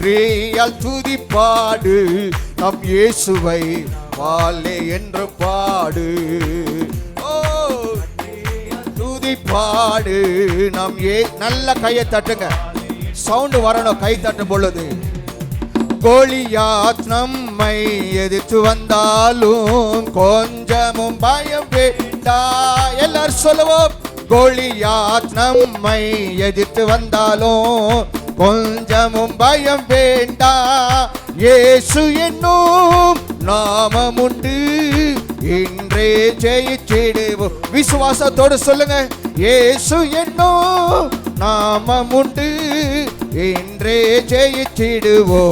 நன்றியால் துதிப்பாடு. நம் இயேசுவை வாலே என்று பாடு. ஓ துதிப்பாடு. நம் ஏ நல்ல கையை தட்டுங்க. சவுண்டு வரணும் கை தட்டும் பொழுது. கோழியாத் நம்மை எதிர்த்து வந்தாலும் கொஞ்சமும் பயம் வேண்டா. எல்லாரும் சொல்லுவோம் கோழியாத் நம்மை எதிர்த்து வந்தாலும் கொஞ்சமும் பயம் வேண்டா. இயேசு என்னும் நாமம் உண்டு இன்றே ஜெயிச்சிடுவோம். விசுவாசத்தோடு சொல்லுங்க. இயேசு என்னும் நாமம் உண்டு இன்றே ஜெயிச்சிடுவோ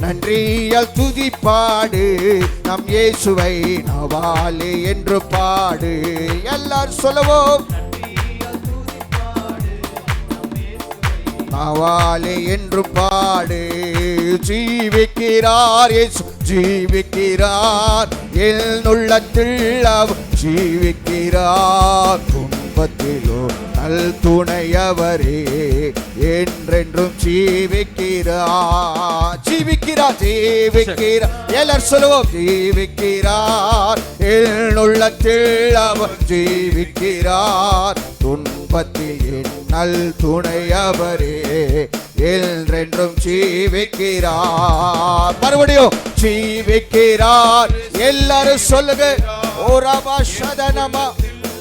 நன்றியால் துதிப்பாடு. நம் இயேசுவை நவாலே என்று பாடு. எல்லாரும் சொல்லுவோம். நவாலே என்று பாடு. ஜீவிக்கிறார் ஜீவிக்கிறார். என் உள்ளத்தில் அவர் ஜீவிக்கிறார். துன்பத்திலோ நல் துணையவரே என்றென்றும் ஜீவிக்கிறார். ஜீவிக்கிறார் ஜீவிக்கிறார். எல்லார் சொல்லுவோம் ஜீவிக்கிறார். என் உள்ளத்தில் அவர் ஜீவிக்கிறார். துன்பத்தில் நல் துணையவரே என்றென்றும் ஜீவிக்கிறார். மறுபடியும் ஜீவிக்கிறார். எல்லாரும் சொல்லுங்க ஓராபா சதனமா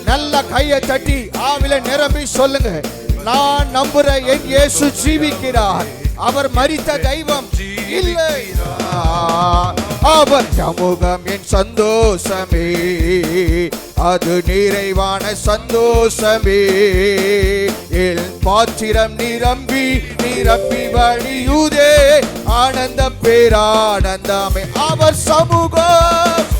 நல்ல கையை தட்டி ஆவில நிரம்பி சொல்லுங்க. நான் நம்புற என் இயேசு ஜீவிக்கிறார். அவர் மறித்த தெய்வம் இல்லை. அவர் சமூகம் என் சந்தோஷமே. அது நிறைவான சந்தோஷமே. என் பாத்திரம் நிரம்பி நிரம்பி வழியுதே. ஆனந்தம் பேரானந்தமே. அவர் சமூகம்.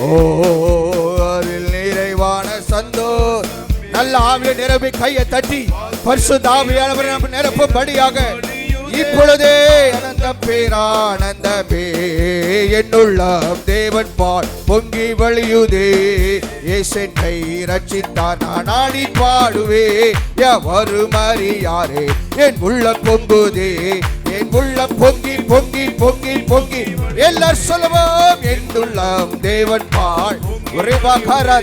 ஓ அதில் நிறைவான சந்தோஷம் நல்ல ஆவிய நிரம்பி கையை தட்டி. பரிசுத்த ஆவியானவரை நிரப்பும்படியாக இப்பொழுதே அனந்த பேரானந்தமே என்னுள்ள தேவன் பால் பொங்கி வழியுதே. ஏசென்னை ரச்சித்தா நான் ஆடி பாடுவே. எவரு மறியாரே என் உள்ள பொங்குதே. என் உள்ள பொங்கி பொங்கி பொங்கி பொங்கி. எல்லார் சொல்லுவோம் என் உள்ளம் தேவன் பால். ஒரே வாக்கார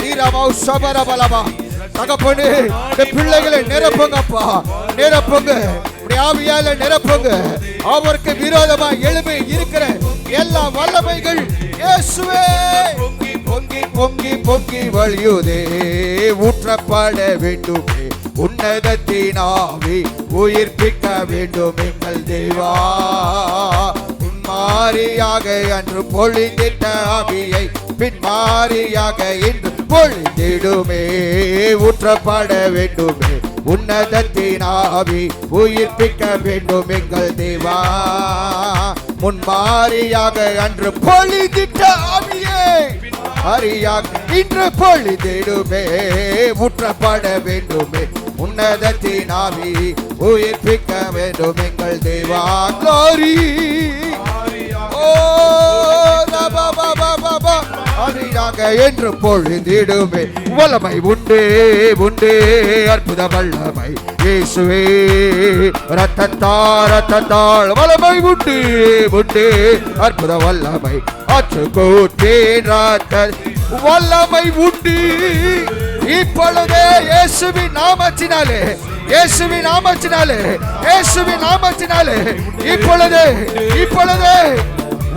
சபரபலமா. தகப்பனு இந்த பிள்ளைகளை நிரப்புங்கப்பா. நிரப்புங்க. இப்படி ஆவியால நிரப்புங்க. அவருக்கு விரோதமா எழுமை இருக்கிற எல்லா வல்லமைகள் இயேசுவே. பொங்கி பொங்கி பொங்கி பொங்கி வழியுதே. ஊற்றப்பட வேண்டுமே. உன்னதத்தினாவி உயிர்ப்பிக்க வேண்டும் எங்கள் தேவா மாறியாக அன்று பொழிந்திட்ட ஆவியை பின்மாறியாக இன்று பொழிந்திடுமே. ஊற்றப்பட வேண்டுமே. உன்னதத்தின் ஆவி உயிர்ப்பிக்க வேண்டும் எங்கள் தேவா. முன்மாறியாக அன்று பொழிந்திட்ட அபியை அறியாக இன்று பொழிந்திடுமே. ஊற்றப்பட வேண்டுமே. உன்னதத்தின் ஆவி உயிர்ப்பிக்க வேண்டும் எங்கள் தேவா. Glory! அறியாக என்று பொழுதிடுமே. வல்லமை உண்டு உண்டு அற்புத வல்லமை. இயேசுவே ரத்தத்தார் ரத்தத்தாள் வல்லமை உண்டு உண்டு அற்புத வல்லமை. அச்சு கூட்டே ரத்த வல்லமை உண்டு. இப்பொழுதே இயேசுவின் நாமத்தினாலே இயேசுவி நாமத்தினாலே இயேசுவி நாமத்தினாலே இப்பொழுது இப்பொழுது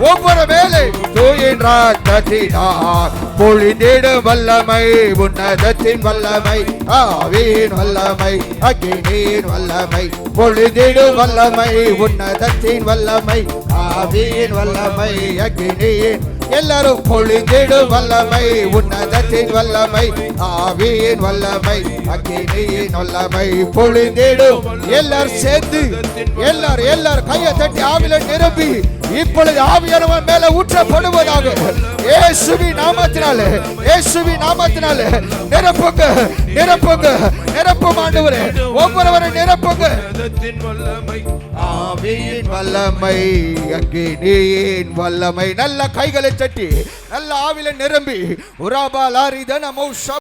ஒவ்வொரு வேலை தூயின் ராத்தினார் பொழிந்திடு வல்லமை உன்னதத்தின் வல்லமை ஆவியின் வல்லமை அக்கினியின் வல்லமை. பொழிந்திடு வல்லமை உன்னதத்தின் வல்லமை ஆவியின் வல்லமை அக்கினியின். எல்லாரும் பொழிந்திடும் வல்லமை உன்னதத்தின் வல்லமை ஆவியின் வல்லமை அக்கினியின் வல்லமை. பொழிந்திடும். எல்லாரும் சேர்ந்து எல்லாரும் எல்லாரும் கையை தட்டி ஆவில நிரம்பி இப்பொழுது ஆவியானவன் மேல ஊற்றப்படுவதாக. ஏசுவி நாமத்தினாலே ஏசுவி நாமத்தினாலே நிரப்புங்க நிரப்புங்க நிரப்பும் ஆண்டவரே. ஒவ்வொருவரை நிரப்புங்க. வல்லமை ஆவியின் வல்லமை அக்கினியின் வல்லமை. நல்ல கைகளை தட்டி நல்ல ஆவில நிரம்பி. உராபா லாரி தனமோ